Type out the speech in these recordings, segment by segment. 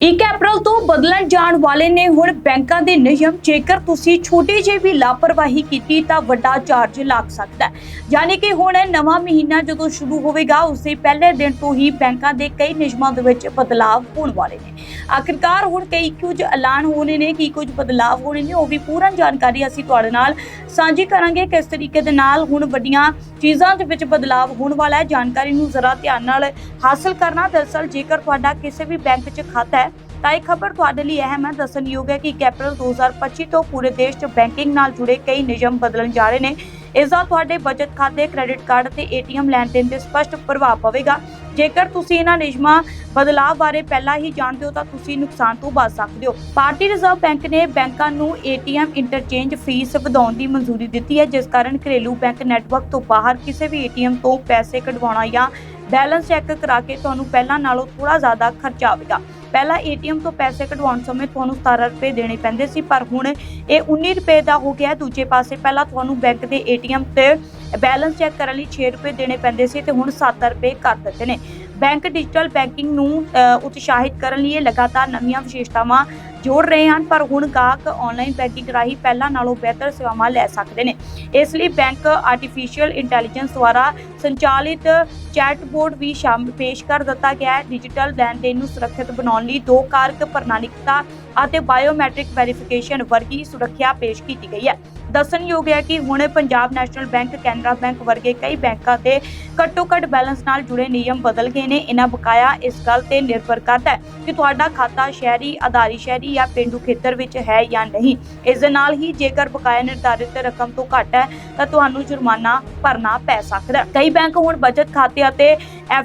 1 ਅਪ੍ਰੈਲ ਤੋਂ ਬਦਲਣ ਜਾਣ ਵਾਲੇ ਨੇ ਹੁਣ ਬੈਂਕਾਂ ਦੇ ਨਿਯਮ। ਜੇਕਰ ਤੁਸੀਂ ਛੋਟੀ ਜਿਹੀ ਵੀ ਲਾਪਰਵਾਹੀ ਕੀਤੀ, ਤਾਂ ਵੱਡਾ ਚਾਰਜ ਲੱਗ ਸਕਦਾ ਹੈ। ਯਾਨੀ ਕਿ ਹੁਣ ਨਵਾਂ ਮਹੀਨਾ ਜਦੋਂ ਸ਼ੁਰੂ ਹੋਵੇਗਾ, ਉਸ ਦੇ ਪਹਿਲੇ ਦਿਨ ਤੋਂ ਹੀ ਬੈਂਕਾਂ ਦੇ ਕਈ ਨਿਯਮਾਂ ਦੇ ਵਿੱਚ ਬਦਲਾਅ ਹੋਣ ਵਾਲੇ ਨੇ। ਆਖਿਰਕਾਰ ਹੁਣ ਕਈ ਕੁਝ ਐਲਾਨ ਹੋਣੇ ਨੇ, ਕੀ ਕੁਝ ਬਦਲਾਅ ਹੋਣੇ ਨੇ, ਉਹ ਵੀ ਪੂਰਨ ਜਾਣਕਾਰੀ ਅਸੀਂ ਤੁਹਾਡੇ ਨਾਲ ਸਾਂਝੀ ਕਰਾਂਗੇ ਕਿਸ ਤਰੀਕੇ ਦੇ ਨਾਲ ਹੁਣ ਵੱਡੀਆਂ ਚੀਜ਼ਾਂ ਦੇ ਵਿੱਚ ਬਦਲਾਅ ਹੋਣ ਵਾਲਾ ਹੈ। ਜਾਣਕਾਰੀ ਨੂੰ ਜ਼ਰਾ ਧਿਆਨ ਨਾਲ ਹਾਸਲ ਕਰਨਾ। ਦਰਅਸਲ ਜੇਕਰ ਤੁਹਾਡਾ ਕਿਸੇ ਵੀ ਬੈਂਕ 'ਚ ਖਾਤਾ ਹੈ ਤਾਂ ਇਹ ਖਬਰ ਤੁਹਾਡੇ ਲਈ ਅਹਿਮ ਹੈ। ਦੱਸਣਯੋਗ ਹੈ ਕਿ ਇੱਕ ਅਪ੍ਰੈਲ 2025 ਤੋਂ ਪੂਰੇ ਦੇਸ਼ 'ਚ ਬੈਂਕਿੰਗ ਨਾਲ ਜੁੜੇ ਕਈ ਨਿਯਮ ਬਦਲਣ ਜਾ ਰਹੇ ਨੇ। ਇਸ ਦਾ ਤੁਹਾਡੇ ਬਚਤ ਖਾਤੇ ਕ੍ਰੈਡਿਟ ਕਾਰਡ ਤੇ ਏਟੀਐਮ ਲੈਣ ਦੇਣ ਤੇ ਸਪਸ਼ਟ ਪ੍ਰਭਾਵ ਪਵੇਗਾ। ਜੇਕਰ ਤੁਸੀਂ ਇਹਨਾਂ ਨਿਯਮਾਂ ਬਦਲਾਅ ਬਾਰੇ ਪਹਿਲਾਂ ਹੀ ਜਾਣਦੇ ਹੋ ਤਾਂ ਤੁਸੀਂ ਨੁਕਸਾਨ ਤੋਂ ਬਚ ਸਕਦੇ ਹੋ। ਭਾਰਤੀ ਰਿਜ਼ਰਵ ਬੈਂਕ ਨੇ ਬੈਂਕਾਂ ਨੂੰ ਏਟੀਐਮ ਇੰਟਰਚੇਂਜ ਫੀਸ ਵਧਾਉਣ ਦੀ ਮਨਜ਼ੂਰੀ ਦਿੱਤੀ ਹੈ, ਜਿਸ ਕਾਰਨ ਘਰੇਲੂ ਬੈਂਕ ਨੈਟਵਰਕ ਤੋਂ ਬਾਹਰ ਕਿਸੇ ਵੀ ਏਟੀਐਮ ਤੋਂ ਪੈਸੇ ਕਢਵਾਉਣਾ ਜਾਂ ਬੈਲੈਂਸ ਚੈੱਕ ਕਰਾ ਕੇ ਤੁਹਾਨੂੰ ਪਹਿਲਾਂ ਨਾਲੋਂ ਥੋੜਾ ਜ਼ਿਆਦਾ ਖਰਚਾ ਆਵੇਗਾ। ਪਹਿਲਾਂ ਏਟੀਐਮ ਤੋਂ ਪੈਸੇ ਕਢਵਾਉਣ ਸਮੇਂ ਤੁਹਾਨੂੰ 17 ਰੁਪਏ ਦੇਣੇ ਪੈਂਦੇ ਸੀ, ਪਰ ਹੁਣ ਇਹ 19 ਰੁਪਏ ਦਾ ਹੋ ਗਿਆ ਦੂਜੇ ਪਾਸੇ ਪਹਿਲਾਂ ਤੁਹਾਨੂੰ ਬੈਂਕ ਦੇ ਏਟੀਐਮ ਤੇ ਬੈਲੈਂਸ ਚੈੱਕ ਕਰਨ ਲਈ 6 ਰੁਪਏ ਦੇਣੇ ਪੈਂਦੇ ਸੀ ਤੇ ਹੁਣ 7 ਰੁਪਏ ਕਰ ਦਿੱਤੇ ਨੇ। ਬੈਂਕ ਡਿਜੀਟਲ ਬੈਂਕਿੰਗ ਨੂੰ ਉਤਸ਼ਾਹਿਤ ਕਰਨ ਲਈ ਇਹ ਲਗਾਤਾਰ ਨਵੀਆਂ ਵਿਸ਼ੇਸ਼ਤਾਵਾਂ ਜੋੜ ਰਹੇ ਹਨ, ਪਰ ਹੁਣ ਗਾਹਕ ਆਨਲਾਈਨ ਬੈਂਕਿੰਗ ਰਾਹੀਂ ਪਹਿਲਾਂ ਨਾਲੋਂ ਬਿਹਤਰ ਸੇਵਾਵਾਂ ਲੈ ਸਕਦੇ ਨੇ। ਇਸ ਲਈ ਬੈਂਕ ਆਰਟੀਫੀਸ਼ੀਅਲ ਇੰਟੈਲੀਜੈਂਸ ਦੁਆਰਾ ਸੰਚਾਲਿਤ ਚੈਟਬੋਟ ਵੀ ਸ਼ਾਮਲ ਪੇਸ਼ ਕਰ ਦਿੱਤਾ ਗਿਆ ਹੈ। ਡਿਜੀਟਲ ਲੈਣ ਦੇਣ ਨੂੰ ਸੁਰੱਖਿਅਤ ਬਣਾਉਣ ਲਈ ਦੋ ਕਾਰਕ ਪ੍ਰਣਾਲਿਕਤਾ ਅਤੇ ਬਾਇਓਮੈਟ੍ਰਿਕ ਵੈਰੀਫਿਕੇਸ਼ਨ ਵਰਗੀ ਸੁਰੱਖਿਆ ਪੇਸ਼ ਕੀਤੀ ਗਈ ਹੈ। ਦੱਸਣਯੋਗ ਹੈ ਕਿ ਹੁਣ Punjab National Bank, Canara Bank ਵਰਗੇ ਕਈ ਬੈਂਕਾਂ ਤੇ ਘੱਟੋ ਘੱਟ ਬੈਲੈਂਸ ਨਾਲ ਜੁੜੇ ਨਿਯਮ ਬਦਲ ਗਏ ਨੇ। ਇਹਨਾਂ ਬਕਾਇਆ ਇਸ ਗੱਲ ਤੇ ਨਿਰਭਰ ਕਰਦਾ ਹੈ ਕਿ ਤੁਹਾਡਾ ਖਾਤਾ ਸ਼ਹਿਰੀ, ਆਧਾਰੀ ਸ਼ਹਿਰੀ ਜਾਂ ਪਿੰਡੂ ਖੇਤਰ ਵਿੱਚ ਹੈ ਜਾਂ ਨਹੀਂ। ਇਸ ਦੇ ਨਾਲ ਹੀ ਜੇਕਰ ਬਕਾਇਆ ਨਿਰਧਾਰਿਤ ਰਕਮ ਤੋਂ ਘੱਟ ਹੈ, ਤਾਂ ਤੁਹਾਨੂੰ ਜੁਰਮਾਨਾ ਭਰਨਾ ਪੈ ਸਕਦਾ ਹੈ। ਕਈ ਬੈਂਕ ਹੁਣ ਬਚਤ ਖਾਤੇ ਅਤੇ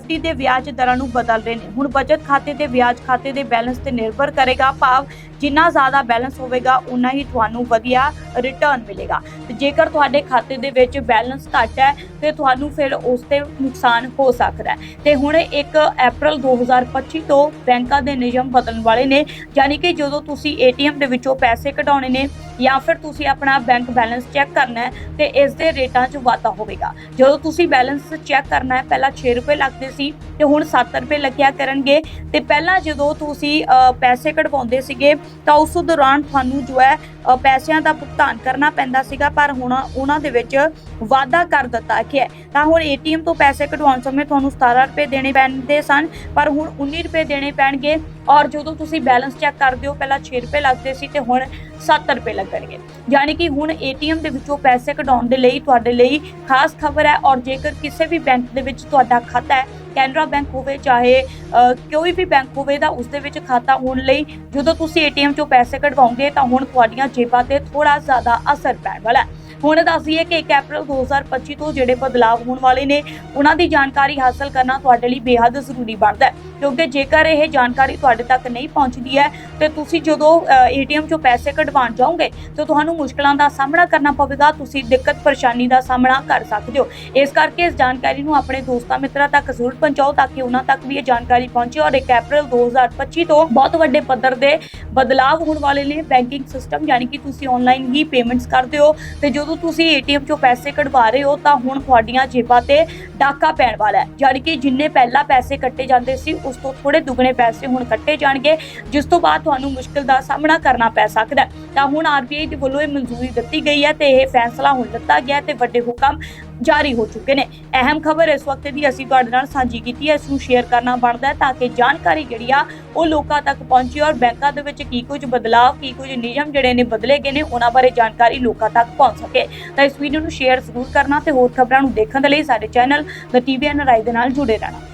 ਡੀ ਦੇ ਵਿਆਜ ਦਰਾਂ ਨੂੰ ਬਦਲ ਰਹੇ ਨੇ। ਹੁਣ ਬਚਤ ਖਾਤੇ ਤੇ ਵਿਆਜ ਖਾਤੇ ਦੇ ਬੈਲੈਂਸ ਤੇ ਨਿਰਭਰ ਕਰੇਗਾ ਭਾਵ ਜਿੰਨਾ ਜ਼ਿਆਦਾ ਬੈਲੈਂਸ ਹੋਵੇਗਾ ਉਨਾ ਹੀ ਤੁਹਾਨੂੰ ਵਧੀਆ ਰਿਟਰਨ ਮਿਲੇਗਾ। ਤੇ ਜੇਕਰ ਤੁਹਾਡੇ ਖਾਤੇ ਦੇ ਵਿੱਚ ਬੈਲੈਂਸ ਘੱਟ ਹੈ, ਤੇ ਤੁਹਾਨੂੰ ਫਿਰ ਉਸ ਤੇ ਨੁਕਸਾਨ ਹੋ ਸਕਦਾ ਹੈ। ਤੇ ਹੁਣ 1 ਅਪ੍ਰੈਲ 2025 ਤੋਂ ਬੈਂਕਾਂ ਦੇ ਨਿਯਮ ਬਦਲਣ ਵਾਲੇ ਨੇ, ਯਾਨੀ ਕਿ ਜਦੋਂ ਤੁਸੀਂ ਏਟੀਐਮ ਦੇ ਵਿੱਚੋਂ ਪੈਸੇ ਕਢਾਉਣੇ ਨੇ, ਜਾਂ ਫਿਰ ਤੁਸੀਂ ਆਪਣਾ ਬੈਂਕ ਬੈਲੈਂਸ ਚੈੱਕ ਕਰਨਾ ਹੈ, ਤੇ ਇਸ ਦੇ ਰੇਟਾਂ 'ਚ ਵਾਧਾ ਹੋਵੇਗਾ। ਜਦੋਂ ਤੁਸੀਂ ਬੈਲੈਂਸ ਚੈੱਕ ਕਰਨਾ ਹੈ, ਪਹਿਲਾਂ 6 ਰੁਪਏ ਲੱਗਦੇ ਸੀ, ਤੇ ਹੁਣ 7 ਰੁਪਏ ਲੱਗਿਆ ਕਰਨਗੇ। ਤੇ ਪਹਿਲਾਂ ਜਦੋਂ ਤੁਸੀਂ ਪੈਸੇ ਕਢਵਾਉਂਦੇ ਸੀਗੇ ਤਾਂ ਉਸ ਦੌਰਾਨ ਤੁਹਾਨੂੰ ਜੋ ਹੈ ਪੈਸਿਆਂ ਦਾ ਭੁਗਤਾਨ ਕਰਨਾ ਪੈਂਦਾ ਸੀਗਾ, ਪਰ ਹੁਣ ਉਹਨਾਂ ਦੇ ਵਿੱਚ ਵਾਧਾ ਕਰ ਦਿੱਤਾ ਗਿਆ ਤਾਂ ਹੁਣ ਏਟੀਐਮ ਤੋਂ ਪੈਸੇ ਕਢਵਾਉਣ ਸਮੇਂ ਤੁਹਾਨੂੰ 17 ਰੁਪਏ ਦੇਣੇ ਪੈਂਦੇ ਸਨ, ਪਰ ਹੁਣ 19 ਰੁਪਏ ਦੇਣੇ ਪੈਣਗੇ ਔਰ ਜਦੋਂ ਤੁਸੀਂ ਬੈਲੈਂਸ ਚੈੱਕ ਕਰਦੇ ਹੋ, ਪਹਿਲਾਂ 6 ਰੁਪਏ ਲੱਗਦੇ ਸੀ ਤੇ ਹੁਣ 7 ਰੁਪਏ ਲੱਗਣਗੇ। ਯਾਨੀ ਕਿ ਹੁਣ ਏਟੀਐਮ ਦੇ ਵਿੱਚੋਂ ਪੈਸੇ ਕਢਾਉਣ ਦੇ ਲਈ, ਤੁਹਾਡੇ ਲਈ ਖਾਸ ਖਬਰ ਹੈ ਔਰ ਜੇਕਰ ਕਿਸੇ ਵੀ ਬੈਂਕ ਦੇ ਵਿੱਚ ਤੁਹਾਡਾ ਖਾਤਾ ਹੈ ਕੈਨਰਾ ਬੈਂਕ ਹੋਵੇ, ਚਾਹੇ ਕੋਈ ਵੀ ਬੈਂਕ ਹੋਵੇ ਤਾਂ ਉਸ ਦੇ ਵਿੱਚ ਖਾਤਾ ਹੋਣ ਲਈ ਜਦੋਂ ਤੁਸੀਂ ਏਟੀਐਮ ਚੋਂ ਪੈਸੇ ਕਢਵਾਉਂਗੇ ਤਾਂ ਹੁਣ ਤੁਹਾਡੀਆਂ ਜੇਬਾਂ ਤੇ ਥੋੜਾ ਜ਼ਿਆਦਾ ਅਸਰ ਪੈਣ ਵਾਲਾ ਹੈ। ਹੁਣ ਦੱਸ ਦਈਏ ਕਿ 1 ਅਪ੍ਰੈਲ 2025 ਤੋਂ ਜਿਹੜੇ ਬਦਲਾਅ ਹੋਣ ਵਾਲੇ ਨੇ, ਉਹਨਾਂ ਦੀ ਜਾਣਕਾਰੀ ਹਾਸਲ ਕਰਨਾ ਤੁਹਾਡੇ ਲਈ ਬੇहद ਜ਼ਰੂਰੀ ਬਣਦਾ ਹੈ। ਕਿਉਂਕਿ ਜੇਕਰ ਇਹ ਜਾਣਕਾਰੀ ਤੁਹਾਡੇ ਤੱਕ ਨਹੀਂ ਪਹੁੰਚਦੀ ਹੈ, ਤੇ ਤੁਸੀਂ ਜਦੋਂ ਏਟੀਐਮ ਚੋਂ ਪੈਸੇ ਕਢਵਾਉਣ ਜਾਓਗੇ, ਤਾਂ ਤੁਹਾਨੂੰ ਮੁਸ਼ਕਲਾਂ ਦਾ ਸਾਹਮਣਾ ਕਰਨਾ ਪਵੇਗਾ, ਤੁਸੀਂ ਦਿੱਕਤ ਪਰੇਸ਼ਾਨੀ ਦਾ ਸਾਹਮਣਾ ਕਰ ਸਕਦੇ ਹੋ। ਇਸ ਕਰਕੇ ਇਸ ਜਾਣਕਾਰੀ ਨੂੰ ਆਪਣੇ ਦੋਸਤਾਂ ਮਿੱਤਰਾਂ ਤੱਕ ਜ਼ਰੂਰ ਪਹੁੰਚਾਓ, ਤਾਂ ਕਿ ਉਹਨਾਂ ਤੱਕ ਵੀ ਇਹ ਜਾਣਕਾਰੀ ਪਹੁੰਚੇ ਔਰ 1 ਅਪ੍ਰੈਲ 2025 ਤੋਂ ਬਹੁਤ ਵੱਡੇ ਪੱਧਰ ਦੇ ਬਦਲਾਅ ਹੋਣ ਵਾਲੇ ਨੇ ਬੈਂਕਿੰਗ ਸਿਸਟਮ, ਯਾਨੀ ਕਿ ਤੁਸੀਂ ਆਨਲਾਈਨ ਹੀ ਪੇਮੈਂਟਸ ਕਰਦੇ ਹੋ, ਤੇ ਜਦੋਂ ਤੁਸੀਂ ਏਟੀਐਮ ਚੋਂ ਪੈਸੇ ਕਢਵਾ ਰਹੇ ਹੋ, ਤਾਂ ਹੁਣ ਤੁਹਾਡੀਆਂ ਜੇਬਾਂ ਤੇ ਡਾਕਾ ਪੈਣ ਵਾਲਾ ਹੈ, ਯਾਨੀ ਕਿ ਜਿੰਨੇ ਪਹਿਲਾਂ ਪੈਸੇ ਕੱਟੇ ਜਾਂਦੇ ਸੀ ਉਸ ਤੋਂ ਥੋੜੇ ਦੁੱਗਣੇ ਪੈਸੇ ਹੁਣ ਕੱਟੇ ਜਾਣਗੇ, ਜਿਸ ਤੋਂ ਬਾਅਦ ਤੁਹਾਨੂੰ ਮੁਸ਼ਕਲ ਦਾ ਸਾਹਮਣਾ ਕਰਨਾ ਪੈ ਸਕਦਾ ਤਾਂ ਹੁਣ ਆਰਬੀਆਈ ਦੇ ਵੱਲੋਂ ਇਹ ਮਨਜ਼ੂਰੀ ਦਿੱਤੀ ਗਈ ਹੈ ਤੇ ਇਹ ਫੈਸਲਾ ਹੁਣ ਲਿੱਤਾ ਗਿਆ ਤੇ ਵੱਡੇ ਹੁਕਮ ਜਾਰੀ ਹੋ ਚੁੱਕੇ ਨੇ। ਅਹਿਮ ਖਬਰ ਇਸ ਵਕਤ ਦੀ ਅਸੀਂ ਤੁਹਾਡੇ ਨਾਲ ਸਾਂਝੀ ਕੀਤੀ ਹੈ, ਇਸ ਨੂੰ ਸ਼ੇਅਰ ਕਰਨਾ ਬਣਦਾ ਹੈ ਤਾਂ ਕਿ ਜਾਣਕਾਰੀ ਜਿਹੜੀ ਆ, ਉਹ ਲੋਕਾਂ ਤੱਕ ਪਹੁੰਚੇ ਔਰ ਬੈਂਕਾਂ ਦੇ ਵਿੱਚ ਕੀ ਕੁਝ ਬਦਲਾਅ, ਕੀ ਕੁਝ ਨਿਯਮ ਜਿਹੜੇ ਨੇ ਬਦਲੇ ਗਏ ਨੇ, ਉਹਨਾਂ ਬਾਰੇ ਜਾਣਕਾਰੀ ਲੋਕਾਂ ਤੱਕ ਪਹੁੰਚ ਸਕੇ। ਤਾਂ ਇਸ ਵੀਡੀਓ ਨੂੰ ਸ਼ੇਅਰ ਜ਼ਰੂਰ ਕਰਨਾ ਤੇ ਹੋਰ ਖਬਰਾਂ ਨੂੰ ਦੇਖਣ ਦੇ ਲਈ ਸਾਡੇ ਚੈਨਲ ਦ ਟੀਵੀਐਨ ਰਾਈ ਦੇ ਨਾਲ ਜੁੜੇ ਰਹਿਣਾ।